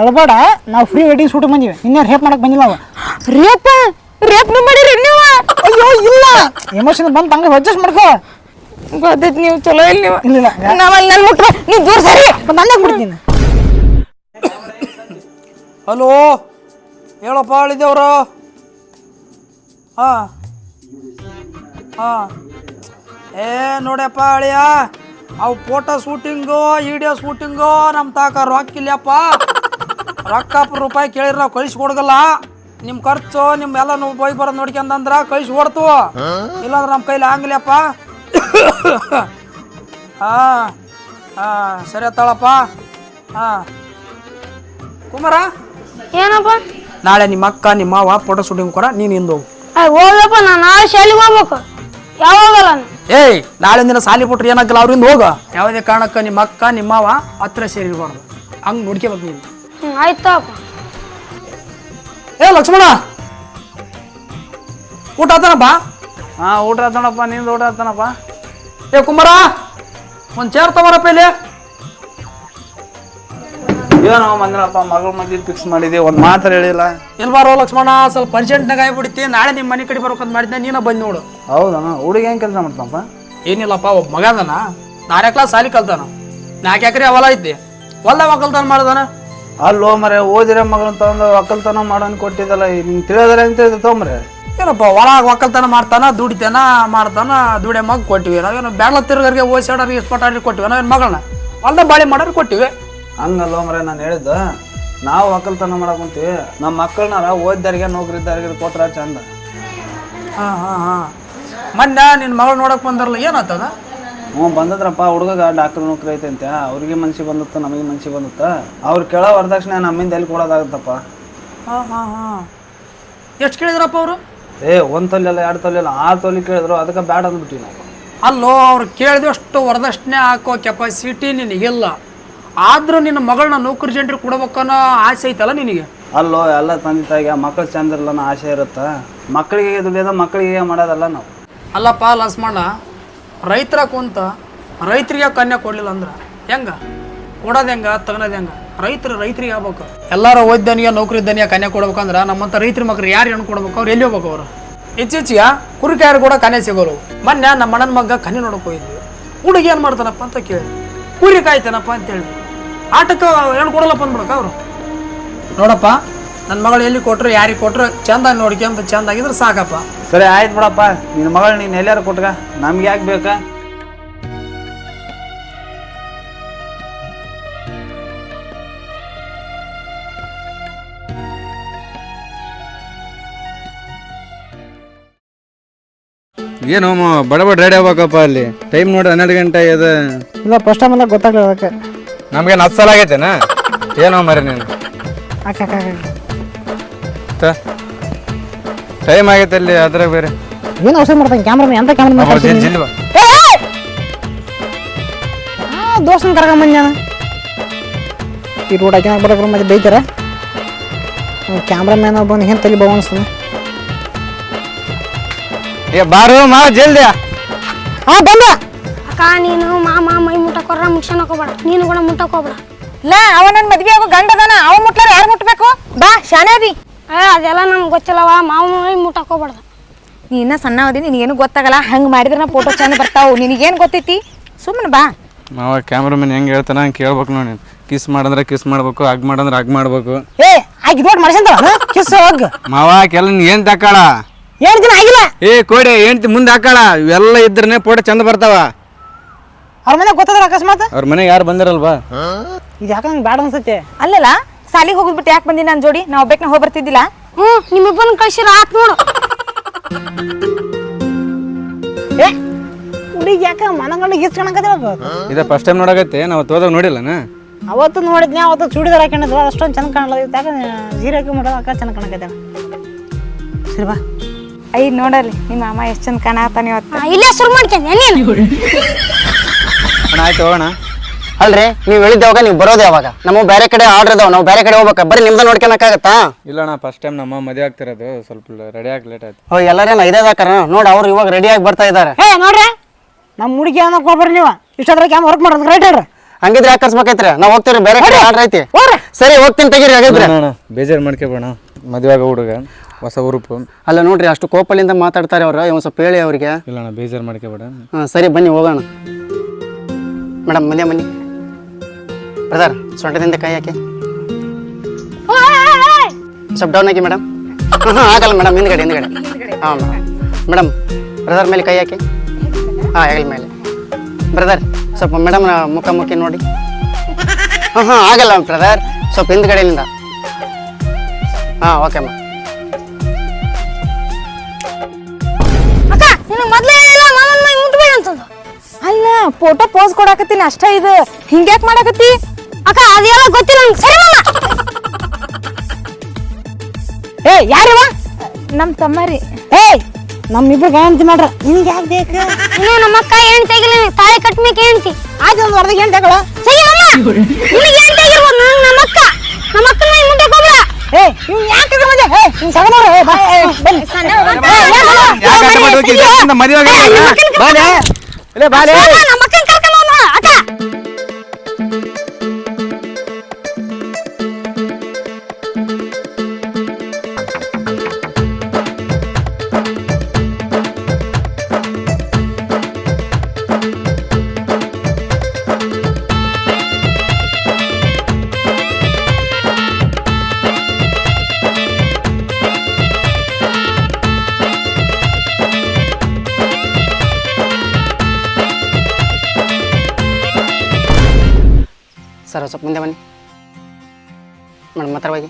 ಅಳ್ಬೇಡ ನಾವು free wedding shoot ಬಂದಿವಿ. ಇನ್ನೇ ರೇಪ್ ಮಾಡಕ್ ಬಂದಿಲ್ಲ ಅವ ರೇಪ ನ ಮಾಡಿ ನೀವು? ಅಯ್ಯೋ ಇಲ್ಲ. ಎಮೋಷನ್ ಬಂತ ಹಂಗೆ ಅಡ್ಜಸ್ಟ್ ಮಾಡ್ಕೋ. ಗೊತ್ತೈತಿ ನೀವು ಚಲೋ ಇಲ್ಲ ನೀವು? ಇಲ್ಲ ನಾವಲ್ಲಿ ನನ್ನ ಮುಟ್ಟ ನೀವು ದೂರ ಸರಿ. ನಂದೇ ಬಿಡ್ತೀನಿ? ಹಲೋ? ಹೇಳಪ್ಪ ಅಳಿದವರ ಹಾಂ. ಹಾಂ. ಏ ನೋಡ್ಯಪ್ಪ ಅಳಿಯ ಅವು ಫೋಟೋ ಶೂಟಿಂಗು ವಿಡಿಯೋ ಶೂಟಿಂಗು ನಮ್ಮ ತಾಕ ರೊಕ್ಕ ಇಲ್ಲಪ್ಪ ರೊಕ್ಕ ರೂಪಾಯಿ ಕೇಳಿದ್ರೆ ನಾವು ಕಳಿಸಿ ಕೊಡಗಲ್ಲ ನಿಮ್ಮ ಖರ್ಚು ನಿಮ್ ಎಲ್ಲ ನೀವು ಹೋಗಿ ಬರೋದು ನೋಡ್ಕೊಂಡಂದ್ರ ಕಳಿಸಿ ಓಡ್ತು ಇಲ್ಲಾಂದ್ರೆ ನಮ್ಮ ಕೈಲಿ ಆಗಲಿಯಪ್ಪ. ಹಾ ಹಾ ಸರಿ ಅತ್ತಾಳಪ್ಪ. ಹಾ. ಕುಮಾರ? ಏನಪ್ಪ? ನಾಳೆ ನಿಮ್ಮ ಅಕ್ಕ ನಿಮ್ಮ ಮಾವ ಫೋಟೋ ಶೂಟಿಂಗ್ ಕೊರ ನೀನು ಹಿಂದೆ ಹೋಗು. ಹೋಗ್ಯಪ್ಪ ನಾನು ನಾಳೆ ಶಾಲೆಗೆ ಹೋಗ್ಬೇಕು. ಯಾವಾಗಲ್ಲ ಏಯ್ ನಾಳೆ ದಿನ ಸಾಲಿ ಬಿಟ್ರೆ ಏನಾಗಲ್ಲ ಅವ್ರಿಂದ ಹೋಗ. ಯಾವುದೇ ಕಾರಣಕ್ಕೆ ನಿಮ್ಮ ಅಕ್ಕ ನಿಮ್ಮ ಮಾವ ಹತ್ರ ಸೇರಿರ್ಬಾರ್ದು. ಹಂಗೆ ನೋಡ್ಕೋಬೇಕು ನೀನು. ಆಯ್ತಪ್ಪ ಏ ಲಕ್ಷ್ಮಣ! ಊಟ ಆತನಪ್ಪ? ಹಾ ಊಟ ಆತಣಪ್ಪ ನಿಂದು ಊಟ ಆತನಪ್ಪ. ಏ ಕುಮಾರ! ಒಂದು ಚೇರ್ ತಗೋರಪ್ಪ ಇಲ್ಲಿ. ಏನೋ ಮಂದಿರಪ್ಪ ಮಗಳ ಮದ್ವೆ ಫಿಕ್ಸ್ ಮಾಡಿದಿ ಒಂದು ಮಾತ್ರ ಹೇಳಿಲ್ಲ. ಎಲ್ಬಾರೋ ಲಕ್ಷ್ಮಣ? ಸ್ವಲ್ಪ ಅರ್ಜೆಂಟ್ನಾಗ ಆಗ್ಬಿಡ್ತಿ ನಾಳೆ ನಿಮ್ಮ ಮನೆ ಕಡೆ ಬರ್ಬೇಕಂತ ಮಾಡಿದ್ದೆ ನೀನ ಬಂದು ನೋಡು. ಹೌದಣ್ಣ ಹುಡುಗ ಹೆಂಗೆ ಕೆಲಸ ಮಾಡ್ತಾನಪ್ಪ? ಏನಿಲ್ಲಪ್ಪ ಒಬ್ಬ ಮಗ ಅದನ. ನಾಲ್ಕು ಕ್ಲಾಸ್ ಸಾಲಿ ಕಲ್ತಾನ. ನಾಲ್ಕು ಎಕರೆ ಹೊಲ ಐತಿ. ಹೊಲ ಒಕ್ಕಲ್ತಾನ ಮಾಡ್ದಾನ. ಅಲ್ಲೋ ಮರೆ ಓದಿರ ಮಗಳನ್ನ ತಗೊಂಡು ಒಕ್ಕಲ್ತನ ಮಾಡೋನ್ ಕೊಟ್ಟಿದ್ದಲ್ಲ ನಿಂಗೆ ತಿಳಿದ್ರೆ ಅಂತ ತೊಂಬ್ರೆ ಏನಪ್ಪ ಒಳಗೆ ಒಕ್ಕಲ್ತನ ಮಾಡ್ತಾನ ದುಡಿತಾನ ಮಾಡ್ತಾನ ದುಡಿಯ ಮಗ ಕೊಟ್ಟಿವಿ. ನಾವೇನು ಬ್ಯಾಗ್ಲ ತಿರುಗರಿಗೆ ಓಸಾಡೋರಿಗೆ ಇಸ್ಪಟಾಡ್ರಿಗೆ ಕೊಟ್ಟಿವಿ ನಾವೇನು ಮಗಳನ್ನ? ಹೊಲ್ದ ಬಾಳಿ ಮಾಡೋರು ಕೊಟ್ಟಿವಿ. ಹಂಗಲ್ಲೋ ಮರೆ ನಾನು ಹೇಳಿದ್ದು ನಾವು ಒಕ್ಕಲ್ತನ ಮಾಡಕ್ ಕುಂತೀವಿ. ನಮ್ಮ ಮಕ್ಕಳನ್ನಾರ ಓದಿದಾರಿಗೆ ನೌಕರಿ ಇದ್ದಾರಿಗೆ ಕೊಟ್ರ ಚಂದ. ಹಾಂ ಹಾಂ ಹಾಂ. ಮೊನ್ನೆ ನಿನ್ನ ಮಗಳು ನೋಡಕ್ ಬಂದಾರಲ್ಲ ಏನಾಗ್ತದ ಹ್ಞೂ ಬಂದದ್ರಪ್ಪ ಹುಡುಗ ಡಾಕ್ಟರ್ ನೌಕರಿ ಐತಂತೆ ಅವ್ರಿಗೆ ಮನ್ಸಿಗೆ ಬಂದತ್ತ ನಮಗೆ ಮನ್ಸಿಗೆ ಬಂದತ್ತ. ಅವ್ರು ಕೇಳೋ ವರದಕ್ಷಿಣೆ ನಮ್ಮಿಂದ ಎಲ್ಲಿ ಕೊಡೋದಾಗತ್ತಪ್ಪ? ಹಾಂ ಹಾಂ ಹಾಂ. ಎಷ್ಟು ಕೇಳಿದ್ರಪ್ಪ ಅವರು? ಏ ಒಂದು ತೊಲೆ ಅಲ್ಲ ಎರಡು ತೊಲೆ ಅಲ್ಲ ಆರು ತೊಲೆ ಕೇಳಿದ್ರು ಅದಕ್ಕೆ ಬ್ಯಾಡ ಅಂದ್ಬಿಟ್ಟಿವಿ ನಾವು. ಅಲ್ಲೋ ಅವ್ರು ಕೇಳಿದಷ್ಟು ವರದಕ್ಷಿಣೆ ಹಾಕೋ ಕೆಪಾಸಿಟಿ ನಿನಗಿಲ್ಲ. ಆದ್ರೂ ನಿನ್ನ ಮಗಳನ್ನ ನೌಕರಿ ಜನರಿಗೆ ಕೊಡ್ಬೇಕನ್ನೋ ಆಸೆ ಐತಲ್ಲ ನಿನಗೆ? ಅಲ್ಲೋ ಎಲ್ಲ ತಂದೆ ತಾಯಿಗೆ ಮಕ್ಕಳು ಚಂದಿರಲ್ಲ ಅನ್ನೋ ಆಸೆ ಇರುತ್ತೆ. ಮಕ್ಕಳಿಗೆ ದುಡಿಯೋದು ಮಕ್ಕಳಿಗೆ ಮಾಡೋದಲ್ಲ ನಾವು. ಅಲ್ಲಪ್ಪ ಲಸ್ಮಣ್ಣ ರೈತರ ಕುಂತ ರೈತರಿಗೆ ಕನ್ಯಾ ಕೊಡಲಿಲ್ಲ ಅಂದ್ರೆ ಹೆಂಗ? ಕೊಡೋದು ಹೆಂಗ ತಗೊಳೋದು ಹೆಂಗ? ರೈತರು ರೈತರಿಗೆ ಆಗ್ಬೇಕು. ಎಲ್ಲಾರು ಓದ್ದನಿಗೆ ನೌಕರಿ ಇದ್ದನಿಯ ಕನ್ಯಾ ಕೊಡ್ಬೇಕಂದ್ರೆ ನಮ್ಮಂತ ರೈತರ ಮಕ್ಳು ಯಾರು ಹೆಣ್ಣು ಕೊಡ್ಬೇಕು? ಅವ್ರು ಎಲ್ಲಿ ಹೋಗ್ಬೇಕು ಅವರು? ಇತ್ತೀಚಿಗೆ ಕುರಿಕಾಯರು ಕೂಡ ಕನ್ಯಾ ಸಿಗೋರು. ಮೊನ್ನೆ ನಮ್ಮ ಅಣ್ಣನ ಮಗ ಕನ್ಯೆ ನೋಡಕ್ ಹೋಗಿದ್ವಿ. ಹುಡುಗಿ ಏನು ಮಾಡ್ತಾನಪ್ಪ ಅಂತ ಕೇಳಿ ಕುರಿ ಕಾಯ್ತಾನಪ್ಪ ಅಂತೇಳಿ ಆಟಕ್ಕೆ ಹೆಣ್ಣು ಕೊಡಲ್ಲಪ್ಪ ಅಂದ್ಬಿಡಕ ಅವರು. ನೋಡಪ್ಪ ನನ್ನ ಮಗಳು ಎಲ್ಲಿ ಕೊಟ್ಟರು ಯಾರಿಗೆ ಕೊಟ್ಟರು ಚಂದ ನೋಡ್ಕೊಂತ ಚಂದ ಆಗಿದ್ರೆ ಸಾಕಪ್ಪ. ಸರಿ ಆಯ್ತು ಬಿಡಪ್ಪ. ನಿನ್ನ ಮಗಳು ನೀನು ಎಲ್ಲಾರು ಕೊಟ್ಟಗ ನಮ್ಗೆ ಯಾಕೆ ಬೇಕಾ? ಏನು ಬಡ ಬಡ ರೆಡಿ ಆಗ್ಬೇಕಪ್ಪ ಅಲ್ಲಿ? ಟೈಮ್ ನೋಡಿ ಹನ್ನೆರಡು ಗಂಟೆ ಇದೆ ಇಲ್ಲ ಫಸ್ಟ್ ಟೈಮ್ ಎಲ್ಲ ಗೊತ್ತಾಗ್ಲಿಲ್ಲ ಅದಕ್ಕೆ. ನಮ್ಗೇನು ಹತ್ತು ಸಲ ಆಗೈತೆನಾ? ಏನೋ ಮರಿ ನೀನು. ಅಕ್ಕ ಅಕ್ಕ ಟೈಮ್ ಆಗೈತೆ ಅಲ್ಲಿ ಅದ್ರಾಗ ಬೇರೆ. ಏನು ಅವಸರ ಮಾಡ್ತಾನೆ ಕ್ಯಾಮ್ರಾ ಎಂತ ಕ್ಯಾಮ್ರಾ ಜಿಲ್ವ ದೋಸ್ತನ ಕರ್ಕೊಂಡ್ ಬಂದ ನಾನು. ಈ ರೋಡ್ ಹಾಕಿ ಬರೋಕ್ರ ಮತ್ತೆ ಬೈತಾರ. ಕ್ಯಾಮ್ರಾ ಮ್ಯಾನ್ ಒಬ್ಬನ ಏನು ತಲೆ ಬಾವು ಅನಿಸ್ತದೆ? ಏ ಬಾರು ಮಾ ಜಲ್ದಿ. ಹಾ ಬಂದ ಅಕ್ಕ ನೀನು ಮಾಮ ಮೈ ಮುಟ್ಟಕೋರ ಮುಟ್ಸನ್ ಹೋಗ್ಬೇಡ ನೀನು ಕೂಡ ಮುಟ್ಟಕೋಬೇಡ ಲಾ ಅವ ನನ್ನ ಮದ್ವೆ ಆಗೋ ಗಂಡ ಅದಾನ ಅವ ಮುಟ್ಲಾರ ಯಾರು ಮುಟ್ಬೇಕು? ಬಾ ಶಾನೇದಿ ಏ ಅದೆಲ್ಲ ನಮ್ಗೆ ಗೊತ್ತಿಲ್ಲವ ಮಾವ ಮುಟ್ಟಾಕೋಬಾರ್ದು ಹೋಗ್ಬಾರ್ದು. ನೀ ಇನ್ನ ಸಣ್ಣ ಅವದಿ ನಿನಗೇನು ಗೊತ್ತಾಗಲ್ಲ. ಹಂಗೆ ಮಾಡಿದ್ರೆ ನಾ ಫೋಟೋ ಚಂದ ಬರ್ತಾವು. ನಿನಗೇನು ಗೊತ್ತೈತಿ? ಸುಮ್ಮನೆ ಬಾ. ಮಾವ ಕ್ಯಾಮ್ರಾಮನ್ ಹೆಂಗೆ ಹೇಳ್ತಾನ ಹಂಗೆ ಕೇಳ್ಬೇಕು ನೋಡಿ ಕಿಸ್ ಮಾಡಂದ್ರೆ ಕಿಸ್ ಮಾಡ್ಬೇಕು ಹಗ್ ಮಾಡಂದ್ರೆ ಹಗ್ ಮಾಡ್ಬೇಕು. ಏ ಆಗಿ ನೋಡಿ ಮಾಡ್ಸಂತ ಕಿಸ್ ಹೋಗ್ ಮಾವ ಕೆಲ ಏನ್ ತಕ್ಕಾಳ ಏಳು ದಿನ ಆಗಿಲ್ಲ. ಏ ಕೋಡೆ ಏನ್ತಿ ಮುಂದೆ ಹಾಕಾಳ ಇವೆಲ್ಲ ಇದ್ರನೆ ಫೋಟೋ ಚಂದ ಬರ್ತಾವ. ಅವ್ರ ಮನೆ ಗೊತ್ತಾದ್ರೆ ಅಕಸ್ಮಾತ್? ಅವ್ರ ಮನೆ ಯಾರು ಬಂದಿರಲ್ವಾ? ಇದು ಯಾಕಂಗೆ ಬ್ಯಾಡ ಅನ್ಸುತ್ತೆ? ಅಲ್ಲಲ್ಲ ಸಾಲಿಗೆ ಹೋಗ್ಬಿಟ್ಟು ಯಾಕೆ ಬಂದಿ ನನ್ನ ಜೋಡಿ? ನಾವು ಒಬ್ಬಕ್ಕೆ ಹೋಗಿ ಬರ್ತಿದ್ದಿಲ್ಲ ಹ್ಞೂ ನಿಮ್ಮಿಬ್ಬನ ಕಳ್ಸಿರ ಆತ್ ನೋಡು. ಏ ಹುಡುಗಿ ಯಾಕ ಮನಗಂಡು ಗೀಸ್ಕೊಳಕತ್ತಿಲ್ಲ ಇದು ಫಸ್ಟ್ ಟೈಮ್ ನೋಡಕತ್ತೆ ನಾವು ಹೋದಾಗ ನೋಡಿಲ್ಲನ? ಅವತ್ತು ನೋಡಿದ್ನಿ ಅವತ್ತು ಚೂಡಿದಾರ ಹಾಕೊಂಡಿದ್ರು ಅಷ್ಟೊಂದು ಚಂದ ಕಾಣಲ್ಲ ಯಾಕ ಜೀರೆ ಹಾಕಿ ಮಾಡೋದು ಅಕ್ಕ ಚಂದ ಕಾಣಕತ್ತೆ ಸರಿ ಬಾ. ಐ ನೋಡಲ್ಲಿ ನಿಮ್ಮ ಅಮ್ಮ ಎಷ್ಟು ಚಂದ ಕಾಣತಾನೆ ಇವತ್ತು. ಇಲ್ಲೇ ಶುರು ಮಾಡ್ಕೊಂಡೆ ನೀನು? ಅಣ್ಣ ಆಯ್ತು ಹೋಗೋಣ. ಅಲ್ರಿ? ನೀವು ಹೇಳಿದ್ದಾವಾಗ ನೀವು ಬರೋದು ಯಾವಾಗ? ನಮ್ಮ ಬೇರೆ ಕಡೆ ಆರ್ಡರ್ ಇದಾವ ನಾವು ಬೇರೆ ಕಡೆ ಹೋಗ್ಬೇಕ. ಬರೀ ನಿಮ್ದು ನೋಡ್ಕೊಳಕ್ಕಾಗತ್ತಾ? ಇಲ್ಲ ಅಣ್ಣ ಫಸ್ಟ್ ಟೈಮ್ ನಮ್ಮ ಮದುವೆ ಆಗ್ತಿರೋದು ಸ್ವಲ್ಪ ರೆಡಿ ಆಗಿ ಲೇಟ್ ಆಯ್ತು. ಓ ಎಲ್ಲರೇನು ಇದೇ ದಾಕಾರ ನೋಡಿ ಅವ್ರು ಇವಾಗ ರೆಡಿ ಆಗಿ ಬರ್ತಾ ಇದ್ದಾರೆ. ಏ ನೋಡ್ರಿ ನಮ್ಮ ಹುಡುಗಿ ಏನೋ ಕೊಡ್ಬರ್ರಿ ನೀವು ಇಷ್ಟಾದ್ರೆ ಕ್ಯಾಮ್ ವರ್ಕ್ ಮಾಡೋದು ರೈಟ್ ಹೇಳ್ರಿ. ಹಂಗಿದ್ರೆ ಯಾಕೆ ಕರ್ಸ್ಬೇಕೈತ್ರಿ? ನಾವು ಹೋಗ್ತೀವಿ ಬೇರೆ ಕಡೆ ಆರ್ಡರ್ ಐತಿ. ಸರಿ ಹೋಗ್ತೀನಿ ತೆಗೀರಿ ಹಾಗಿದ್ರೆ. ಅಣ್ಣ ಬೇಜಾರು ಮಾಡ್ಕೊಬೇಡ ಮದುವೆ ಆಗೋ ಹುಡುಗ ಹೊಸ ಉರುಪು ಅಲ್ಲ ನೋಡ್ರಿ ಅಷ್ಟು ಕೋಪಲಿಂದ ಮಾತಾಡ್ತಾರೆ ಅವ್ರು. ಇವ್ ಸ್ವಲ್ಪ ಹೇಳಿ ಅವ್ರಿಗೆ. ಇಲ್ಲ ಅಣ್ಣ ಬೇಜಾರು ಮಾಡ್ಕೊಬೇಡ ಹಾಂ ಸರಿ ಬನ್ನಿ ಹೋಗೋಣ. ಮೇಡಮ್ ಮನೆ ಬನ್ನಿ ಬ್ರದರ್ ಸೊಂಟದಿಂದ ಕೈ ಹಾಕಿ. ಸ್ವಲ್ಪ ಡೌನ್ ಹಾಕಿ ಮೇಡಮ್ ಹಾಂ ಆಗಲ್ಲ ಮೇಡಮ್ ಹಿಂದ್ಗಡೆ ಹಿಂದ್ಗಡೆ. ಹಾಂ ಮೇಡಮ್ ಬ್ರದರ್ ಮೇಲೆ ಕೈ ಹಾಕಿ. ಹಾಂ ಹೆಗಲ ಮೇಲೆ. ಬ್ರದರ್ ಸ್ವಲ್ಪ ಮೇಡಮ್ ಮುಖ ಮುಖಿ ನೋಡಿ. ಹಾಂ ಹಾಂ, ಆಗಲ್ಲ ಬ್ರದರ್ ಸ್ವಲ್ಪ ಹಿಂದ್ಗಡೆಯಿಂದ ಹಾಂ ಓಕೆ ಮ್ಯಾಮ್ ಅಲ್ಲ ಫೋಟೋ ಪೋಸ್ ಕೊಡಾಕತ್ತೀನಿ, ಅಷ್ಟೇ ಇದು. ಹಿಂಗ್ಯಾಕ್ ಮಾಡಾಕತ್ತಿ? ಅಕ್ಕ ಅದೆಲ್ಲ ಗೊತ್ತಿಲ್ಲ ನಂಗೆ ಸರಿ ಮಾಮ ಏ ಯಾರಿವ ನಮ್ಮ ತಮ್ಮರಿ ಏ ನಮ್ಮಿಬ್ರು ಹೆಂಡತಿ ಮಾಡ್ರ ನಿಮ್ಗೆ ಯಾಕೆ ಬೇಕು ಇನ್ನು ನಮ್ಮ ಅಕ್ಕ ಏನ್ ತೆಗಿಲ್ಲ ತಾಳಿ ಕಟ್ಮೇಕೆ ಹೆಂಡತಿ ಆಯ್ತು ಒಂದು ಅರ್ಧ ಹೆಣ್ ತಗೊಳ ಸರಿ ಮಾಮ ನಿನಗೆ ಹೆಣ್ ತೆಗಿರ್ಬೋದು ನಂಗೆ ನಮ್ಮ ಅಕ್ಕ ನಮ್ಮ ಅಕ್ಕನ ಮುಂದೆ ಹೋಗ್ಬೇಡ ಏ ನೀವು ಯಾಕೆ ಬಂದೆ ಏ ಇವ್ನು ತಗೊಂಡ್ರ ಏ ಬಾ ಬನ್ನಿ ನಮ್ಮ ಅಕ್ಕನ ಸರ್ ಸ್ವಲ್ಪ ಮುಂದೆ ಬನ್ನಿ. ಮೇಡಮ್ ಮಾತ್ರವಾಗಿ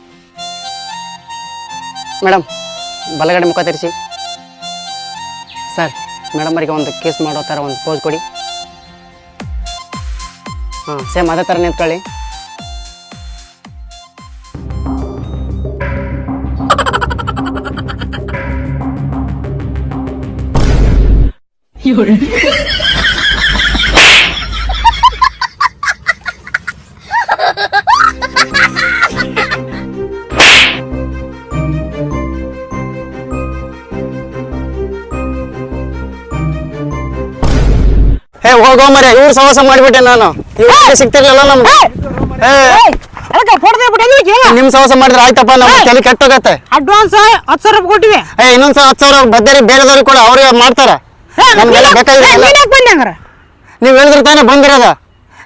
ಮೇಡಮ್, ಬಲಗಡೆ ಮುಖ ತಿರ್ಸಿ ಸರ್, ಮೇಡಮ್ ಅವರಿಗೆ ಒಂದು ಕೇಸ್ ಮಾಡೋ ಥರ ಒಂದು ಪೋಸ್ ಕೊಡಿ. ಹಾಂ, ಸೇಮ್ ಅದೇ ಥರ ನಿಂತ್ಕೊಳ್ಳಿ. ಹೇ ಹೋಗೋ ಇವ್ರ ಇವ್ರು ಮಾಡ್ಬಿಟ್ಟೆ ನಾನು. ಇವ್ರು ಸಿಗ್ತಿರ್ಲಿಲ್ಲ ನಮ್ಗೆ. ನಿಮ್ ಸಹವಾಸ ಮಾಡಿದ್ರೆ ಆಯ್ತಪ್ಪ ನಮ್ಗೆ ತಲೆ ಕೆಟ್ಟೋಗತ್ತೆ. ಅಡ್ವಾನ್ಸ್ ಹತ್ತು ಸಾವಿರ ರೂಪಾಯಿ ಕೊಟ್ಟಿವಿ. ಏ ಇನ್ನೊಂದ್ಸ ಹತ್ತು ಸಾವಿರ ಬದ್ದರಿ ಬೇರೆದವ್ರಿಗೆ ಕೂಡ ಅವ್ರಿಗೆ ಮಾಡ್ತಾರ. ನಮ್ಗೆಲ್ಲ ಬೇಕಾಗಿಲ್ಲ ನೀವ್ ಹೇಳಿದ್ರೆ ತಾನೇ ಬಂದಿರೋದ.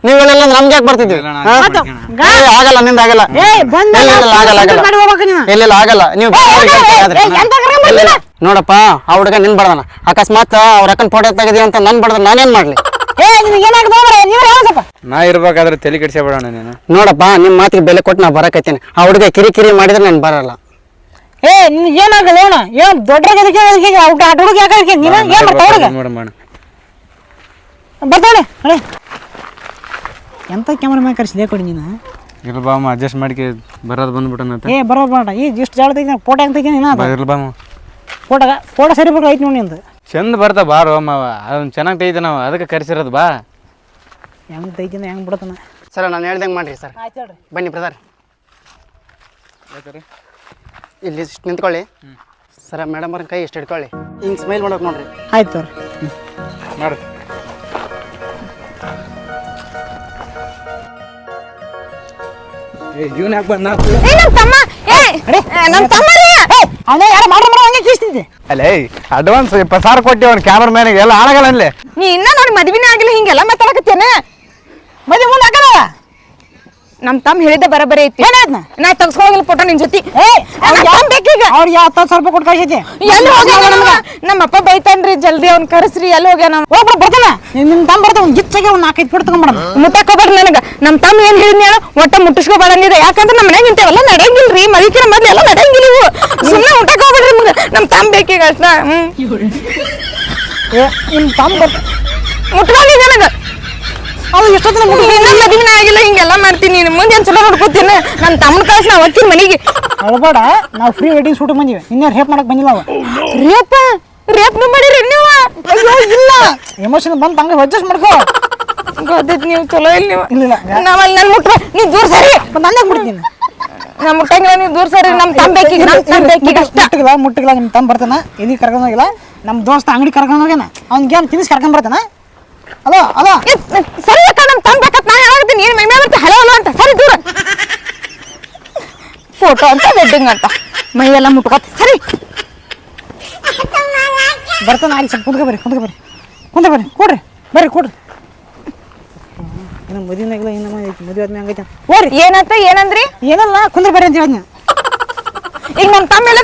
ನೀವ್ ಹೇಳಿಲ್ಲ ಅಂದ್ರೆ ನಮ್ಗೆ ಯಾಕೆ ಬರ್ತಿದ್ವಿ? ಹಾ? ಆಗಲ್ಲ ನಿಂದ ಆಗಲ್ಲ. ಇಲ್ಲ, ಇಲ್ಲ, ಆಗಲ್ಲ ಆಗಲ್ಲ. ಮಾಡಿ ಹೋಗ್ಬೇಕು ನೀನು. ಇಲ್ಲ ಇಲ್ಲ ಆಗಲ್ಲ. ನೀವು. ನೋಡಪ್ಪ ಆ ಹುಡುಗ ನಿನ್ ಬಡದನ ಅಕಸ್ಮಾತ್ ಅವ್ರ ಅಕ್ಕನ ಫೋಟೋ ತೆಗೆದಿ ಅಂತ ನನ್ ಬಡದ ನಾನೇನ್ ಮಾಡ್ಲಿ? ಏ ನಿನಗೆ ಏನಾಗ್ತದೆ ಹೋಗ್ರೆ ನೀವು ಹೇಳ ಸ್ವಲ್ಪ. ನಾ ಇರ್ಬೇಕಾದ್ರೆ ತಲೆ ಕೆಡಿಸ್ಬೇಡ ನೀನು. ನೋಡಪ್ಪ ನಿಮ್ ಮಾತಿಗೆ ಬೆಲೆ ಕೊಟ್ಟು ನಾ ಬರಕತ್ತೀನಿ. ಆ ಹುಡುಗ ಕಿರಿ ಕಿರಿ ಮಾಡಿದ್ರೆ ನಾನು ಬರಲ್ಲ. ಏ ನಿನಗೆ ಏನಾಗಲ್ಲ ಏನು ಏನು ದೊಡ್ಡ ಅದಕ್ಕೆ ಅದಕ್ಕೆ ಹುಡುಗ ಯಾಕೆ ಅದಕ್ಕೆ? ನೀನು ಏನು ಮಾಡ್ತಾ ಹುಡುಗ? ನೋಡ ಮಾಡ ಬರ್ತಾಳೆ ಹಳೆ. ಎಂತ ಕ್ಯಾಮ್ರಾ ಮ್ಯಾನ್ ಕರ್ಸಿದೆ ಕೊಡಿ ನೀನು? ಇಲ್ಲ ಬಾಮ ಅಡ್ಜಸ್ಟ್ ಮಾಡ್ಕೆ ಬರೋದು ಬಂದ್ಬಿಟ್ಟನಂತ. ಏ ಬರೋ ಬೇಡ ಈ ಇಷ್ಟು ಜಾಳ ತೆಗಿದ ಫೋಟೋ ಹೆಂಗೆ ತೆಗಿದ ನೀನು ಇರ್ಲಿ ಬಾಮ ಫೋಟೋಗ ಫೋಟೋ ಸರಿ ಬೇಕು ಐತಿ ನೋಡಿ ನಿಂದು. ಚಂದ ಬರ್ತಾ ಬಾರೋ ಮಾವ ಅದನ್ನ ಚೆನ್ನಾಗಿ ತೆಗಿತ ನಾವು ಅದಕ್ಕೆ ಕರೆಸಿರೋದು ಬಾ. ಹೆಂಗೆ ತೆಗಿತೀನಿ ಹೆಂಗೆ ಬಿಡತನ? ಸರ್ ನಾನು ಹೇಳ್ದಂಗೆ ಮಾಡ್ರಿ ಸರ್. ಆಯ್ತು ಹೇಳ್ರಿ. ಬನ್ನಿ ಬ್ರದರ್. ಇಲ್ಲಿ ಇಷ್ಟ್ ನಿಂತ್ಕೊಳ್ಳಿ. ಸರ್ ಮೇಡಮ್ ಅವ್ರ ಕೈ ಇಷ್ಟು ಹಿಡ್ಕೊಳ್ಳಿ. ಹಿಂಗೆ ಸ್ಮೈಲ್ ಮಾಡೋಕೆ ನೋಡ್ರಿ. ಆಯ್ತು ತೋರಿ. ಏ ಜೀವನ ಯಾಕೆ ಬಂದ ಏ ನಮ್ಮ ತಮ್ಮ ಏ ನಮ್ ತಮ್ಮರಿ ಅವನೇ ಯಾರು ಮಾಡ್ರ ಮಾಡೋ ಹಂಗೆ ಕೀಸ್ತಿದ್ದೆ ಅಲ್ಲೇ ಅಡ್ವಾನ್ಸ್ ಇಪ್ಪತ್ತು ಸಾವಿರ ಕೊಟ್ಟಿ ಅವ್ನು ಕ್ಯಾಮ್ರಾ ಮ್ಯಾನಿಗೆ ಎಲ್ಲ ಆಳಗಲ್ಲ ಅಲ್ಲೇ. ನೀ ಇನ್ನ ನೋಡಿ ಮದ್ವಿನೇ ಆಗಿಲ್ಲ ಹಿಂಗೆಲ್ಲ ಮಾತಾಡಕತ್ತೇನೆ ಮದುವೆ ಮುಂದೆ ಹಾಕಲ್ಲ? ನಮ್ ತಮ್ಮ ಹೇಳಿದ ಬರಬರಿ ಐತಿ. ಏನಾಯ್ತು ನಾ ತಗ್ಸ್ಕೊಳಗಿಲ್ಲ ಫೋಟೋ ನಿನ್ ಜೊತೆ. ಏ ಯಾವ್ ಬೇಕೀಗ ಅವ್ರ ಹತ್ತು ಸಾವಿರ ರೂಪಾಯಿ ಕೊಟ್ಟು ಕಳ್ಸೈತಿ ಎಲ್ಲಿ ಹೋಗ್ಯಾನ ನಮ್ಗ? ನಮ್ಮ ಅಪ್ಪ ಬೈತಾನ್ರಿ ಜಲ್ದಿ ಅವ್ನ್ ಕರೆಸ್ರಿ ಎಲ್ಲಿ ಹೋಗ್ಯಾನ ಹೋಗ್ಬಿಡ ಬರ್ತಾನ. ನಿಮ್ಮ ತಮ್ಮ ಬರ್ತಾವ ಒಂದು ಗಿಚ್ಚಾಗೆ ಒಂದು ನಾಲ್ಕೈದು ಫೋಟೋ ತಗೊಂಡ್ಬಿಡ ಮುಟ್ಟಕೋಬೇಡ್ರಿ ನನಗ. ನಮ್ ತಮ್ಮ ಏನ್ ಹೇಳಿದ್ನಿ ಹೇಳು? ಒಟ್ಟ ಮುಟ್ಟಿಸ್ಕೋಬೇಡ ಅಂದಿದೆ ಯಾಕಂದ್ರೆ ನಮ್ಮ ಮನ್ಯಾಗ ನಡೆಯಂಗಿಲ್ಲ ನಡೆಯಂಗಿಲ್ರಿ. ಮಲಿಕಿನ ಮೊದ್ಲು ಎಲ್ಲ ನಡೆಯಂಗಿಲ್ಲ ಇವು. ಸುಮ್ಮನೆ ಮುಟ್ಟಕೋಬೇಡ್ರಿ ನಿಮ್ಗೆ. ನಮ್ ತಮ್ಮ ಬೇಕೀಗ ಅಷ್ಟ. ಹ್ಮ್. ಏ ನಿಮ್ಮ ತಮ್ಮ ಬರ್ತ ಮುಟ್ಕೊಂಡಿ ನನಗ. ಅವು ಎಷ್ಟೊತ್ತಿನ ಮುಗಿ ಇನ್ನ ಮದ್ವಿನ ಆಗಿಲ್ಲ ಹಿಂಗೆಲ್ಲ ಮಾಡ್ತೀನಿ. ನೀನು ಮುಂದೆ ಏನ್ ಚಲೋ ನೋಡ್ಕೋತೀನಿ. ನಾನು ತಮ್ಮನ ಕಳ್ಸಿ ನಾ ಹೋಗ್ತೀನಿ ಮನೆಗೆ. ಅಳ್ಬೇಡ ನಾವು ಫ್ರೀ ವೆಡ್ಡಿಂಗ್ ಶೂಟ್ ಬಂದೀವಿ. ಇನ್ನೇನು ರೇಪ್ ಮಾಡಕ್ ಬಂದಿಲ್ಲ ಅವ ರೇಪ ರೇಪ್ನು ಮಾಡಿರಿ ನೀವು? ಅಯ್ಯೋ ಇಲ್ಲ. ಎಮೋಷನ್ ಬಂತ ಹಂಗೆ ಅಡ್ಜಸ್ಟ್ ಮಾಡ್ಕೋ. ಗೊತ್ತೈತಿ ನೀವು? ಚಲೋ ಇಲ್ಲ ನೀವು? ಇಲ್ಲ, ಇಲ್ಲ. ಅಲ್ಲಿ ನನ್ ಮುಟ್ಟ ನೀ ದೂರ ಸರಿ. ನನ್ನ ಬಿಡ್ತೀನಿ. ನಾ ಮುಟ್ಟಂಗಿಲ್ಲ ನೀವು ದೂರ ಸರಿ. ನಮ್ಮ ತಮ್ಮ ಬೇಕಿಗೆ ನಮ್ಮ ತಮ್ಮ ಬೇಕಿಗೆ ಅಷ್ಟ. ಮುಟ್ಟಿಗಿಲ್ಲ ಮುಟ್ಟಿಗಿಲ್ಲ ನಿಮ್ಮ ತಮ್ಮ ಬರ್ತಾನ? ಎಲ್ಲಿ ಕರ್ಕೊಂಡು ಹೋಗಿಲ್ಲ? ನಮ್ಮ ದೋಸ್ತ ಅಂಗಡಿ ಕರ್ಕೊಂಡು ಹೋಗ್ಯಾನ? ಅವ್ನಿಗೆ ಏನು ತಿನ್ನಿಸಿ ಕರ್ಕೊಂಡ್ ಬರ್ತಾನ? Hello hello. ಏ, ಸರಿ ಅಕ್ಕ ನಮ್ ತಮ್ಮ ಬೇಕತ್ ನಾ ಹೇಳಾಕತ್ತೀನಿ ಏನ್ ಮೈ ಮೇಲೆ ಬರ್ತಾ? ಹಲೋ ಹಲೋ ಅಂತ. ಸರಿ ದೂರ. ಫೋಟೋ ಅಂತ ವೆಡ್ಡಿಂಗ್ ಅಂತ. ಮೈ ಎಲ್ಲ ಮುಟ್ಕೋತ. ಸರಿ. ಬರ್ತಾನೆ ಅಲ್ಲಿ ಸ್ವಲ್ಪ ಕುಂದ್ಕ ಬರ್ರಿ ಕುಂದ್ಕ ಬರ್ರಿ. ಕುಂದ್ರ ಬರ್ರಿ. ಕೊಡ್ರಿ. ಬರ್ರಿ ಕೊಡ್ರಿ. ಇನ್ನು ಮದುವೆನಾಗಿಲ್ಲ ಇನ್ನು ಮದುವೆ ಆದ್ಮೇಲೆ ಹಂಗೈತೆ. ಓರಿ. ಏನಂತ ಏನಂದ್ರಿ? ಏನಲ್ಲ ಕುಂದ್ರ ಬರ್ರಿ ಅಂತ ಹೇಳಿದ್ನ. ಈಗ ನನ್ನ ತಮ್ಮ ಎಲ್ಲ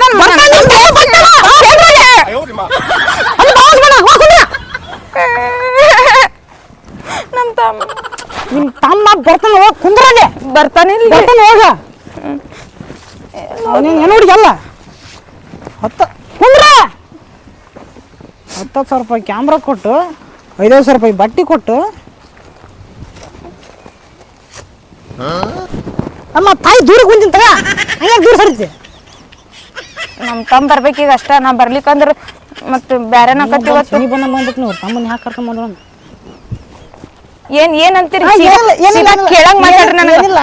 ನಮ್ ತಮ್ಮ ನಿಮ್ಮ ತಮ್ಮ ಬರ್ತಾನೆ ಹೋಗಿ ಕುಂದ್ರಲ್ಲಿ ಬರ್ತಾನೆ ಬರ್ತಾನೆ ಹೋಗ. ನೋಡಿ ಹುಡುಗಲ್ಲ ಹತ್ತ. ಕುಂದ್ರ. ಹತ್ತತ್ತು ಸಾವಿರ ರೂಪಾಯಿ ಕ್ಯಾಮ್ರಾ ಕೊಟ್ಟು ಐದೈದು ಸಾವಿರ ರೂಪಾಯಿ ಬಟ್ಟೆ ಕೊಟ್ಟು. ಅಮ್ಮ ತಾಯಿ ದೂರ ಕುಂತಿನ ತಗ ಹಂಗೆ ದೂರ ಸರಿತಿ? ನಮ್ಮ ತಮ್ಮ ಬರ್ಬೇಕೀಗ ಅಷ್ಟ ನಾ ಬರ್ಲಿಕ್ಕಂದ್ರೆ ಮತ್ತೆ ಬೇರೆ ನೀ ಬಂದ ಬಂದ್ಬಿಟ್ಟು ನೋಡ್ರಿ ತಮ್ಮನ ಯಾಕೆ ಕರ್ಕೊಂಡ್ ಬಂದ್ರು ಅಂತ. ಏನ್ ಏನ್ ಅಂತೀರಿ. ಕೇಳಂಗ್ ಮಾತಾಡ್ರಿ ನನಗ. ಏನಿಲ್ಲ.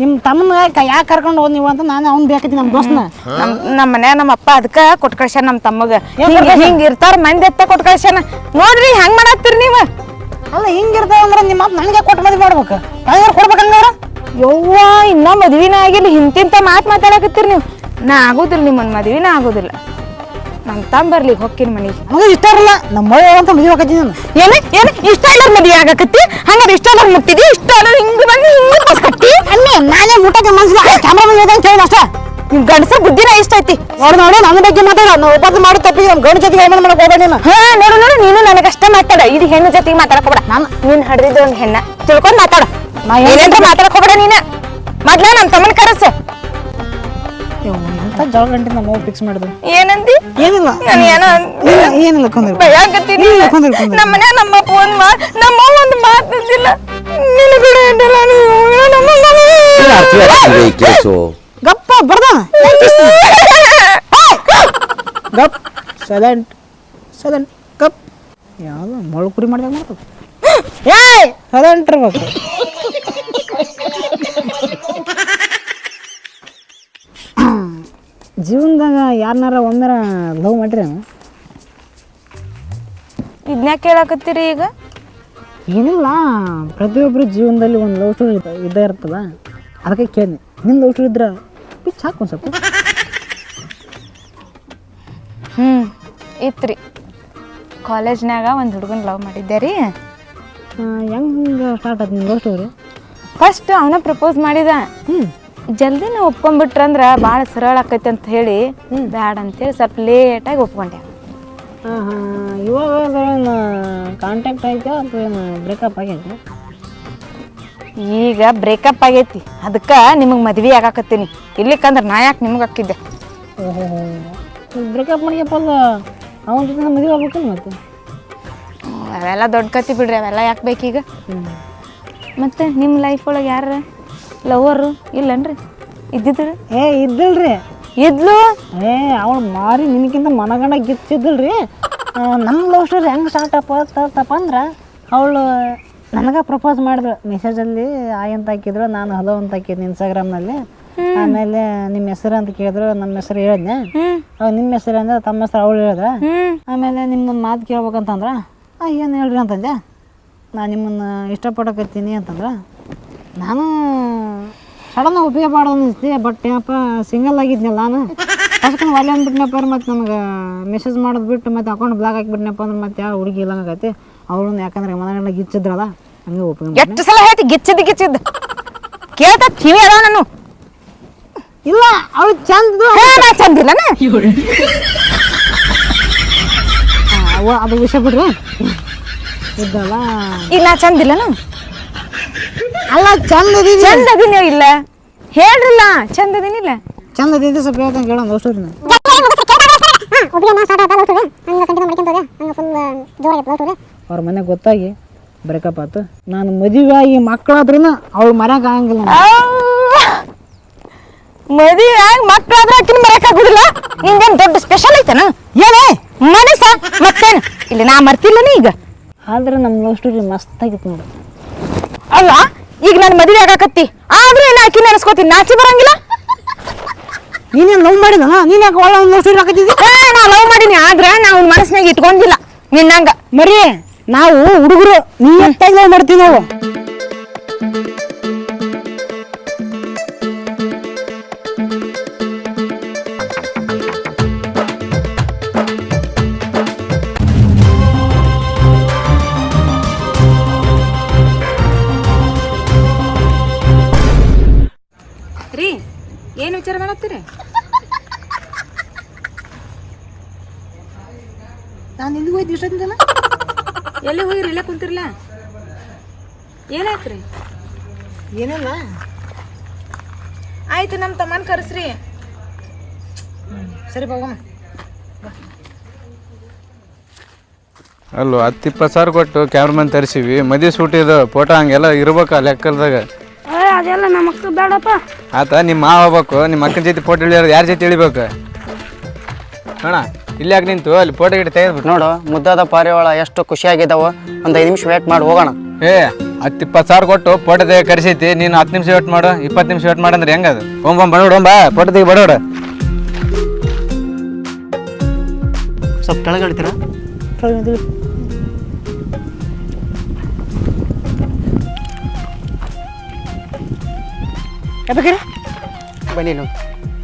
ನಿಮ್ಮ ತಮ್ಮನ ಯಾಕೆ ಕರ್ಕೊಂಡು ಹೋದ್ ನೀವು ಅಂತ ನಾನು ಅವ್ನ್ ಬೇಕೈತಿ ನಮ್ಮ ದೋಸ್ತನ. ನಮ್ ನಮ್ಮ ಮನ್ಯಾಗ ನಮ್ಮ ಅಪ್ಪ ಅದಕ್ಕ ಕೊಟ್ ಕಳ್ಸ್ಯಾನ ನಮ್ಮ ತಮ್ಮಗ. ಹಿಂಗ್ ಹಿಂಗ್ ಇರ್ತಾರ ಮಂದಿ ಎತ್ತ ಕೊಟ್ ಕಳ್ಸ್ಯಾನ. ನೋಡ್ರಿ ಹೆಂಗ್ ಮಾಡತ್ತೀರಿ ನೀವು? ಅಲ್ಲ ಹಿಂಗಿರ್ತಾವ ಅಂದ್ರ ನಿಮ್ಮ ಅಪ್ಪ ನನಗೆ ಕೊಟ್ಟು ಮದ್ವಿ ಮಾಡ್ಬೇಕು. ಅದ್ರ ಕೊಡ್ಬೇಕು ಹಂಗಾರ? ಯವ್ವ ಇನ್ನ ಮದ್ವಿನ ಆಗಿಲ್ಲ. ಹಿಂತಿಂತ ಮಾತ್ ಮಾತಾಡಕತ್ತೀರಿ ನೀವು. ನಾ ಆಗುದಿಲ್ಲ ನಿಮ್ಮನ್ ಮದ್ವಿನ ಆಗುದಿಲ್ಲ. ತಮ್ಮ ಬರ್ಲಿ ಹೊಕ್ಕಿನ ಮನಿಗೆ ನನಗೆ ಇಷ್ಟ ಇರಲ್ಲ. ನಮ್ಮ ಮಳೆ ಅಂತ ಮದುವೆ ಹಾಕತ್ತೀನಿ ನಾನು. ಏನೇ ಏನು ಇಷ್ಟ ಇಲ್ಲ ಮದುವೆ ಆಗಕತ್ತಿ? ಹಂಗಾರೆ ಇಷ್ಟ ಇಲ್ಲ ಮುಟ್ಟಿದಿ? ಇಷ್ಟ ಇಲ್ಲ ಹಿಂಗೆ ಬಂದು ಹಿಂಗೆ ಕಟ್ಟಿ ಅನ್ನಿ ನಾನೇ ಊಟಕ್ಕೆ ಮನ್ಸಿಲ್ಲ. ಕ್ಯಾಮ್ರಾ ಬಂದಿದೆ ಅಂತ ಕೇಳಿದ ಅಷ್ಟೇ. ನಿಮ್ ಗಂಡಸ ಬುದ್ಧಿನ ಇಷ್ಟ ಐತಿ. ನೋಡು ನೋಡು ನನ್ನ ಬಗ್ಗೆ ಮಾತಾಡ. ನಾವು ಒಬ್ಬ ಮಾಡಿ ತಪ್ಪಿಗೆ ನಮ್ಮ ಗಂಡ ಜೊತೆಗೆ ಹೆಣ್ಣು ಮಾಡಕ್ ಹೋಗ್ಬೇಡ ನೀನು. ಹಾ ನೋಡು ನೋಡು ನೀನು ನನಗಷ್ಟ ಮಾತಾಡ. ಇದು ಹೆಣ್ಣು ಜೊತೆಗೆ ಮಾತಾಡಕ್ ಹೋಗ್ಬೇಡ ನಾನು ನೀನ್ ಹಡ್ದಿದ್ದು ಒಂದು ಹೆಣ್ಣ. ತಿಳ್ಕೊಂಡು ಮಾತಾಡ. ನಾ ಏನ್ ಏನಂತ ಮಾತಾಡಕ್ ಹೋಗ್ಬೇಡ ನೀನ. ಮೊದ್ಲ ನಮ್ ತಮ್ಮನ್ ಕರಸ. ಎಂತ ಜಗಳ ಗಂಟೆ ಫಿಕ್ಸ್ ಮಾಡಿದ್ರು. ಏನಂದಿ? ಏನಿಲ್ಲ. ನಾನು ಏನೋ ಇಲ್ಲ ಏನಿಲ್ಲ ಕೊಂದ್ರೆ ಭಯಾಕತ್ತೀನಿ ಇಲ್ಲ, ಕುಂದ್ರು, ಕುಂದ್ರು. ನಮ್ಮ ಮನ್ಯಾಗ ನಮ್ಮ ಅಪ್ಪ ಒಂದ್ ಮಾತ್ ನಮ್ಮ ಅವ್ವ ಒಂದ್ ಮಾತ್ ಅಂದಿಲ್ಲ. ನಿನ್ನ ಕೂಡ ಏನಿಲ್ಲ ನೀವು ನಮ್ಮ ಅರ್ಥವಾಗ್ತಿದೆ ಈ ಕೇಸು? ಗಪ್ಪ ಬರ್ದ? ಗಪ್ ಸೈಲೆಂಟ್ ಸೈಲೆಂಟ್ ಗಪ್. ಯಾವ್ದು ಮೊಳು ಕುರಿ ಮಾಡಿದಾಗ ಮಾಡ್ತದೆ ಏಯ್! ಸೈಲೆಂಟ್ ಇರ್ಬೇಕು. ಜೀವನದಾಗ ಯಾರನ್ನಾರ ಒಮ್ಮೆರ ಲವ್ ಮಾಡ್ರೇನು ಇದನ್ನ ಕೇಳಾಕತ್ತೀರಿ ಈಗ? ಏನಿಲ್ಲ ಪ್ರತಿಯೊಬ್ಬರು ಜೀವನದಲ್ಲಿ ಒಂದು ಲವ್ ಸ್ಟೋರಿ ಇದ್ದೇ ಇರ್ತದ. ಅದಕ್ಕೆ ಕೇಳಿ ನಿನ್ನ ಲವ್ ಸ್ಟೋರಿ ಇದ್ರೆ ಪಿಚ್ ಹಾಕು ಒಂದು ಸ್ವಲ್ಪ. ಇತ್ತು ರೀ ಕಾಲೇಜ್ನಾಗ ಒಂದು ಹುಡುಗನ ಲವ್ ಮಾಡಿದ್ದೆ ರೀ. ಹೆಂಗೆ ಸ್ಟಾರ್ಟ್ ಆಯ್ತು ನಿಮ್ಮ ಲವ್ ಸ್ಟೋರಿ? ಫಸ್ಟ್ ಅವನ ಪ್ರಪೋಸ್ ಮಾಡಿದ. ಹ್ಞೂ ಜಲ್ದಿನ ಒಪ್ಕೊಂಡ್ಬಿಟ್ರಂದ್ರ ಭಾಳ ಸರಳ ಆಕೈತಿ ಅಂತ ಹೇಳಿ ಬ್ಯಾಡ ಅಂತೇಳಿ ಸ್ವಲ್ಪ ಲೇಟಾಗಿ ಒಪ್ಕೊಂಡೆ. ಹಾಂ ಹಾಂ ಇವಾಗ ಕಾಂಟ್ಯಾಕ್ಟ್ ಆಯ್ತಾ ಅಥವಾ ಬ್ರೇಕಪ್ ಆಗೈತೆ ಈಗ ಬ್ರೇಕಪ್ ಆಗೈತಿ. ಅದಕ್ಕೆ ನಿಮಗೆ ಮದ್ವೆ ಆಗಾಕತ್ತೀನಿ. ಇಲ್ಲಿಕಂದ್ರೆ ನಾ ಯಾಕೆ ನಿಮ್ಗೆ ಹಾಕಿದ್ದೆ? ಬ್ರೇಕಪ್ ಮಾಡಿಯಪ್ಪ ಅಲ್ಲ ಅವನ ಜೊತೆ ಮದುವೆ ಆಗ್ಬೇಕಲ್ಲ ಮತ್ತೆ? ಅವೆಲ್ಲ ದೊಡ್ಡ ಕತಿ ಬಿಡ್ರಿ ಅವೆಲ್ಲ ಯಾಕೆ ಬೇಕೀಗ? ಮತ್ತೆ ನಿಮ್ಮ ಲೈಫ್ ಒಳಗೆ ಯಾರ ಲವರು ಇಲ್ಲನ್ರಿ? ಇದ್ದಿದ್ರಿ ಏ ಇದ್ದಿಲ್ರಿ. ಇದ್ಲು? ಏ ಅವಳು ಮಾರಿ ನಿನಗಿಂತ ಮನಗಂಡ ಗಿತ್ತಿದ್ದಿಲ್ರಿ ನಮ್ಮ ಲವ್ ಸ್ಟೋರಿ ಹೆಂಗೆ ಸ್ಟಾರ್ಟ್ ಅಪ್ಪ ಅಂದ್ರೆ ಅವಳು ನನಗೆ ಪ್ರಪೋಸ್ ಮಾಡಿದ್ರು ಮೆಸೇಜಲ್ಲಿ ಆಯ್ ಅಂತ ಹಾಕಿದ್ರು ನಾನು ಹಲೋ ಅಂತ ಹಾಕಿದ್ನಿ ಇನ್ಸ್ಟಾಗ್ರಾಮ್ನಲ್ಲಿ ಆಮೇಲೆ ನಿಮ್ಮ ಹೆಸರು ಅಂತ ಕೇಳಿದ್ರು ನಮ್ಮ ಹೆಸರು ಹೇಳಿದ್ನೆ. ಅವಾಗ ನಿಮ್ಮ ಹೆಸರು ಅಂದ್ರೆ ತಮ್ಮ ಹೆಸರು ಅವಳು ಹೇಳಿದ್ರ. ಆಮೇಲೆ ನಿಮ್ಮೊಂದು ಮಾತು ಕೇಳ್ಬೇಕಂತಂದ್ರ ಏನು ಹೇಳ್ರಿ? ಅಂತಂದೆ. ನಾನು ನಿಮ್ಮನ್ನು ಇಷ್ಟಪಡಕತ್ತೀನಿ ಅಂತಂದ್ರೆ ನಾನು ಸಡನ್ ಉಪಯೋಗ ಮಾಡೋದು ಅನಿಸ್ತಿ ಬಟ್ ಏನಪ್ಪ ಸಿಂಗಲ್ ಆಗಿದ್ನಲ್ಲ ನಾನು. ಅಷ್ಟೊಂದು ಒಲೆ ಅಂದ್ಬಿಟ್ನಪ್ಪ ಮತ್ತೆ ನಮಗೆ ಮೆಸೇಜ್ ಮಾಡೋದು ಬಿಟ್ಟು ಮತ್ತೆ ಅಕೌಂಟ್ ಬ್ಲಾಕ್ ಹಾಕಿಬಿಟ್ನಪ್ಪ ಅಂದ್ರೆ ಮತ್ತೆ ಯಾವ ಹುಡುಗಿ ಇಲ್ಲ ಅವ್ರು ಅವಳು ಯಾಕಂದ್ರೆ ಮನೆಯಲ್ಲ ಗಿಚ್ಚಿದ್ರಲ್ಲ ಹಂಗೆ ಉಪಯೋಗ ಎಷ್ಟು ಸಲ ಹೇಳ್ತಿ ಗಿಚ್ಚಿದ್ದು ಗಿಚ್ಚಿದ್ ಕೇಳ್ತಾ ಕಿವಿ ಅದಾವ ನಾನು. ಇಲ್ಲ ಅವಳು ಚಂದ ಚಂದಿಲ್ಲನ ಅದು ವಿಷಯ ಬಿಡ್ರಿ. ಇದ್ದಲ್ಲ. ಚಂದಿಲ್ಲ ನಾ ಚಂದಿಲ್ಲನು ಅಲ್ಲ ಚಂದ ಇದೀವಿ ಚಂದ ಅದೀನಿ ಇಲ್ಲ. ಹೇಳ್ರಲ್ಲ ಚಂದ ಅದೀನಿಲ್ಲ ಚಂದ ಇದ್ದಿದ್ದು ಸ್ವಲ್ಪ ಹೇಳ್ದಂಗೆ ಹೇಳೋಣ ಅಷ್ಟು ಸ್ಟೋರಿನ ಅವ್ರ ಮನೆ ಗೊತ್ತಾಗಿ ಬ್ರೇಕಪ್ ಆತು. ನಾನು ಮದುವೆ ಆಗಿ ಮಕ್ಕಳಾದ್ರೂ ಅವಳು ಮರ್ಯಾಕ ಆಗಂಗಿಲ್ಲ ಮದುವೆ ಆಗಿ ಮಕ್ಕಳಾದ್ರೆ ಆಕಿನ ಮರೆಯಕ್ಕಾಗುದಿಲ್ಲ ನಿಂದೇನ್ ದೊಡ್ಡ ಸ್ಪೆಷಲ್ ಐತನ? ಏನೇ? ಮನಸ ಮತ್ತೇನು? ಇಲ್ಲಿ ನಾ ಮರ್ತಿಲ್ಲನ ಈಗ. ಆದ್ರೆ ನಮ್ಮ ಲವ್ ಸ್ಟೋರಿ ಮಸ್ತ್ ಆಗಿತ್ತು ನೋಡಿ. ಅಲ್ಲ ಈಗ ನಾನು ಮದುವೆ ಆಗಾಕತ್ತಿ. ಆದ್ರೂ ಏನ್ ಆಕಿ ನೆನೆಸ್ಕೋತೀನಿ ನಾಚಿ ಬರಂಗಿಲ್ಲ? ನೀನೇನು ಲವ್ ಮಾಡಿದ ನೀನ್ ಯಾಕೆ ಒಳ್ಳೆ ಒಂದು ಸ್ಟೋರಿ ಹಾಕತ್ತಿದ್ದಿ ಏ, ನಾ ಲವ್ ಮಾಡೀನಿ ಆದ್ರೆ ನಾ ಅವ್ನ ಮನಸ್ಸಿನಾಗ ಇಟ್ಕೊಂಡಿಲ್ಲ. ನಿನ್ನಂಗ. ಮರಿ ನಾವು ಹುಡುಗರು ನೀ ಲವ್ ಮಾಡ್ತೀವಿ ನಾವು ವಿಚಾರ ಮಾಡತ್ತೀರಿ? ನಾನು ಇಲ್ಲಿ ಹೋಯ್ತು ಇಷ್ಟೊತ್ತಿಂದಲ್ಲ ಎಲ್ಲಿ ಹೋಗಿರಿ ಇಲ್ಲೇ ಕುಂತಿರ್ಲ? ಏನಾಯ್ತ್ರಿ ಏನಿಲ್ಲ. ಆಯ್ತು ನಮ್ಮ ತಮ್ಮನ ಕರೆಸ್ರಿ. ಸರಿ ಬಾಬಮ್ಮ ಅಲ್ಲೋ ಹತ್ತು ಇಪ್ಪತ್ತು ಸಾವಿರ ಕೊಟ್ಟು ಕ್ಯಾಮ್ರಾಮನ್ ತರಿಸೀವಿ. ಮದುವೆ ಸೂಟ್ ಇದು ಫೋಟೋ ಹಂಗೆಲ್ಲ ಇರ್ಬೇಕು ಲೆಕ್ಕದಾಗ. ಅದೆಲ್ಲ ನಮ್ಮ ಅಕ್ಕ ಬೇಡಪ್ಪ. ಆತ ನಿಮ್ಮ ಮಾವ ಹೋಗ್ಬೇಕು. ನಿಮ್ಮ ಅಕ್ಕನ ಜೊತೆ ಫೋಟೋ ಇಳಿಯೋರು ಯಾರ ಜೊತೆ ಇಳಿಬೇಕು? ಅಣ್ಣ ಇಲ್ಲಿ ಯಾಕೆ ನಿಂತು ಅಲ್ಲಿ ಫೋಟೋ ಗಿಡ ತೆಗೆದ್ಬಿಟ್ಟು. ನೋಡು ಮುದ್ದಾದ ಪಾರಿವಾಳ ಎಷ್ಟು ಖುಷಿಯಾಗಿದ್ದಾವೋ ಒಂದು ಐದು ನಿಮಿಷ ವೇಟ್ ಮಾಡಿ ಹೋಗೋಣ. ಏ ಹತ್ತು ಇಪ್ಪತ್ತು ಸಾವಿರ ಕೊಟ್ಟು ಫೋಟೋ ತೆಗೆ ಕರೆಸೈತಿ ನೀನು ಹತ್ತು ನಿಮಿಷ ವೇಟ್ ಮಾಡು ಇಪ್ಪತ್ತು ನಿಮಿಷ ವೇಟ್ ಮಾಡಂದ್ರೆ ಹೆಂಗದು ಓಂ ಬಂ ಬಡೋಡು ಬಾ ಫೋಟೋ ತೆಗಿ ಬಡೋಡ ಸ್ವಲ್ಪ ಕೆಳಗಳ್ತೀರಾ ಯಾಕೆ ಬನ್ನಿ ನೀವು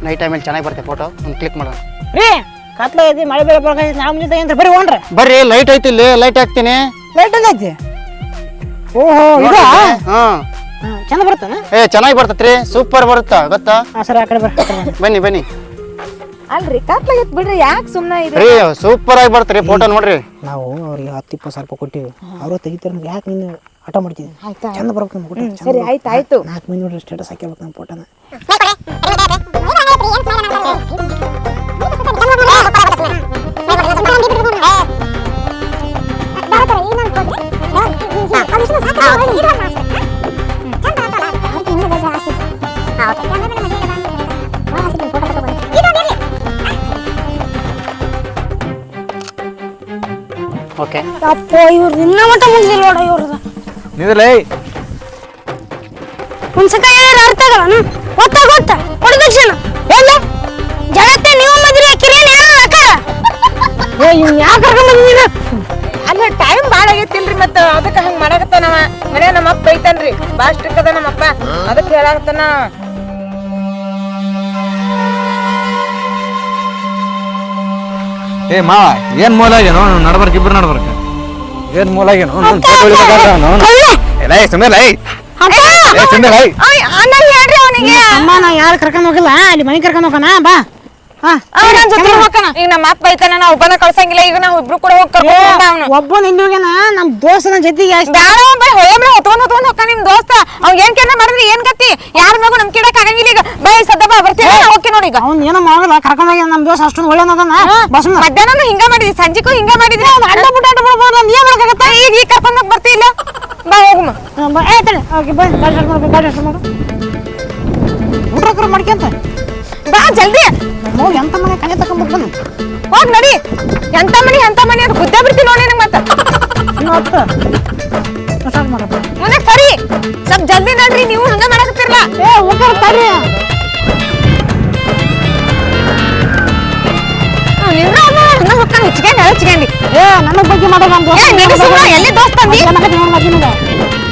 ನೈಟ್ ಟೈಮಲ್ಲಿ ಚೆನ್ನಾಗಿ ಬರುತ್ತೆ ಫೋಟೋ ಒಂದು ಕ್ಲಿಕ್ ಮಾಡೋಣ. ರೀ ಕತ್ಲ ಐತಿ ಮಳೆ ಬೇರೆ ಬರಕೈತಿ ನಾವು ಮುಂಜಾನೆ ಅಂತ ಬರೀ ಹೋಗ್ರಿ ಬರ್ರಿ ಲೈಟ್ ಐತಿ ಇಲ್ಲಿ ಲೈಟ್ ಹಾಕ್ತೀನಿ. ಲೈಟ್ ಎಲ್ಲ ಐತಿ? ಓಹೋ ಇದು? ಹಾಂ. ಚೆನ್ನಾಗಿ ಬರ್ತಾನ ಏ ಚೆನ್ನಾಗಿ ಬರ್ತೈತ್ರಿ ಸೂಪರ್ ಬರುತ್ತೆ ಗೊತ್ತಾ? ಹಾಂ ಸರ್ ಆ ಕಡೆ ಬರ್ರಿ ಬನ್ನಿ ಬನ್ನಿ. ಅಲ್ರಿ ಕತ್ಲಾಗೈತ್ ಬಿಡ್ರಿ ಯಾಕೆ ಸುಮ್ಮನೆ ಇದು ರೀ ಸೂಪರ್ ಆಗಿ ಬರ್ತೀರಿ ಫೋಟೋ ನೋಡ್ರಿ. ನಾವು ಅವ್ರಿಗೆ ಹತ್ತು ಇಪ್ಪತ್ತು ಸಾವಿರ ರೂಪಾಯಿ ಕೊಟ್ಟಿವಿ. ಅವರು ತೆಗಿತಾರೆ ಯಾಕೆ ನೀನು ಆಟ ಮಾಡ್ತಿದ್ದೆ ಚಂದ ಬರ್ಬೇಕು ನಮ್ಮ ಫೋಟೋ ಸರಿ ಆಯ್ತು ಆಯ್ತು. ನಾಲ್ಕು ಮಂದಿ ನೋಡ್ರಿ ಸ್ಟೇಟಸ್ ಹಾಕಿರ್ಬೇಕು ನಮ್ಮ ಫೋಟೋನ ಓಕೆ ಅಪ್ಪ ಇವ್ರದ್ದು ಇನ್ನ ಮಟ್ಟ ಮುಂದಿಲ್ಲ ನೋಡ ಇವ್ರದ್ದು. ನಿಂದ್ರಲೇ? ಹೇಳಿದ್ರೆ ಅರ್ಥ ಆಗಲ್ಲ ಗೊತ್ತ ಗೊತ್ತ? ಕೊಡಿ ದರ್ಶನ ಎಲ್ಲ? ಜಗತ್ತೆ ನೀವು ಮದ್ರಿ ಹಾಕಿರಿ ನಾನು ಹಾಕಲ್ಲ ಏ ಇವ್ನು ಯಾಕೆ ಕರ್ಕೊಂಡ್ ಬಂದಿದ್ದೀನ ಅಲ್ಲ ಟೈಮ್ ಭಾಳ ಆಗೈತಿಲ್ರಿ ಮತ್ತ. ಅದಕ್ಕೆ ಹಂಗ ಮಾಡಾಕತ್ತಾನವ ಮನೆ ನಮ್ಮ ಅಪ್ಪ ಐತನ್ರಿ. ಭಾಳ ಸ್ಟ್ರಿಕ್ ಅದ ನಮ್ಮ ಅಪ್ಪ ಅದಕ್ಕೆ ಹೇಳಾಕತ್ತಾನ. ಏ ಮಾವ ಏನು ಮೂಲ ಏನೋ ನಡ್ಬರ್ಕ ಇಬ್ರು ನಡ್ಬರ್ಕ. ಏನ್ ಮೂಲ ಆಗ್ಯಾನೋ? ಇಳಿಬೇಕಾದ್ರೆ ಸುಮ್ಮನೆ ಲೈ. ಏ ಸುಮ್ಮನೆ ಲೈ. ಅಣ್ಣ ಹೇಳ್ರಿ ಅವನಿಗೆ. ಅಮ್ಮ ನಾ ಯಾರು ಕರ್ಕೊಂಡು ಹೋಗಿಲ್ಲ? ಅಲ್ಲಿ ಮನೆ ಕರ್ಕೊಂಡು ಹೋಗೋಣ ಬಾ. ಹಾ ನನ್ ಜೊತೆ ಹೋಗಕಣ ಈಗ ನಮ್ಮ ಅಪ್ಪ ಐತನ ನಾ ಒಬ್ಬನ ಕಳ್ಸಂಗಿಲ್ಲ ಈಗ ನಾವು ಇಬ್ರು ಕೂಡ ಹೋಗಿ ಕರ್ಕೊಂಡು ಹೋಗ್ದ ಅವ್ನು. ಒಬ್ಬ ನಿನ್ನ ಹೋಗ್ಯಾನ ನಮ್ಮ ದೋಸ್ತನ ಜೊತೆಗೆ ಅಷ್ಟೇ. ಬ್ಯಾಡ ಬೈ ಹೊಯ್ಯಮ್ರ ಹೊತ್ಕೊಂಡ್ ಹೊತ್ಕೊಂಡ್ ಹೋಗ್ತಾನ ನಿಮ್ ದೋಸ್ತ. ಅವ್ನ್ ಏನ್ ಕೇಳ ಮಾಡಿದ್ರೆ ಏನ್ ಗತಿ? ಯಾರ ಮ್ಯಾಗೂ ನಮ್ ಕಿಡಕ್ ಆಗಂಗಿಲ್ಲ ಈಗ. ಬೈ ಸದ್ದ ಬಾ ಬರ್ತೀನಿ. ಓಕೆ ನೋಡಿ ಈಗ. ಅವ್ನು ಏನೋ ಮಾಡಲ್ಲ ಕರ್ಕೊಂಡು ಹೋಗ್ಯಾನ ನಮ್ಮ ದೋಸ್ತ ಅಷ್ಟೊಂದು ಒಳ್ಳೆನದನ ಬಸ್ ಮಧ್ಯಾಹ್ನ ಹಿಂಗ ಮಾಡಿದ್ವಿ ಸಂಜಿಗೂ ಹಿಂಗ ಮಾಡಿದ್ವಿ ಅಡ್ಡ ಬುಡ್ಡ ಅಡ್ಡ ಬಿಡ್ಬೋದು ನೀ ಏನ್ ಮಾಡಕ್ಕಾಗತ್ತ ಈಗ ಈಗ ಕರ್ಕೊಂಡ್ ಹೋಗ್ ಬರ್ತಿಲ್ಲ ಬಾ ಹೋಗುಮ ಬಾ. ಏ ತಡಿ. ಓಕೆ ಬಾ. ಗಾಡಿ ಸ್ಟಾರ್ಟ್ ಮಾಡು ಗಾಡಿ ಸ್ಟಾರ್ಟ್ ಮಾಡು ಮಾಡ್ಕೊಂತ ಬಾ ಜಲ್ದಿ. ಮೋ ಎಂತ ಮನೆ ಕನೆ ತಗೊಂಡ್ಬಿಡ್ತಾನೆ ಹೋಗ್ ನಡಿ. ಎಂತ ಮನೆ ಎಂತ ಮನಿ ಅಂತ ಗುದ್ದೆ ಬಿಡ್ತೀನಿ ನೋಡಿ ನಂಗೆ ಮತ್ತೆ. ಹತ್ತು ಸ್ಟಾರ್ಟ್ ಮಾಡಪ್ಪ ಮುಂದೆ ಸರಿ. ಸ್ವಲ್ಪ ಜಲ್ದಿ ನಡ್ರಿ ನೀವು ಹಂಗ ಮಾಡಕತ್ತಿರಲ್ಲ. ಏ ಊಟ ತಡಿ. ನಿನ್ನ ಹಂಗ ಹೊಕ್ಕಾನ ಹಚ್ಕೊಂಡು ಹಚ್ಕೊಂಡಿ ಏ ನನ್ನ ಬಗ್ಗೆ ಮಾಡೋದು ಎಲ್ಲಿ ದೋಸ್ತ ಅಂದಿ? ದೋಸ್ತ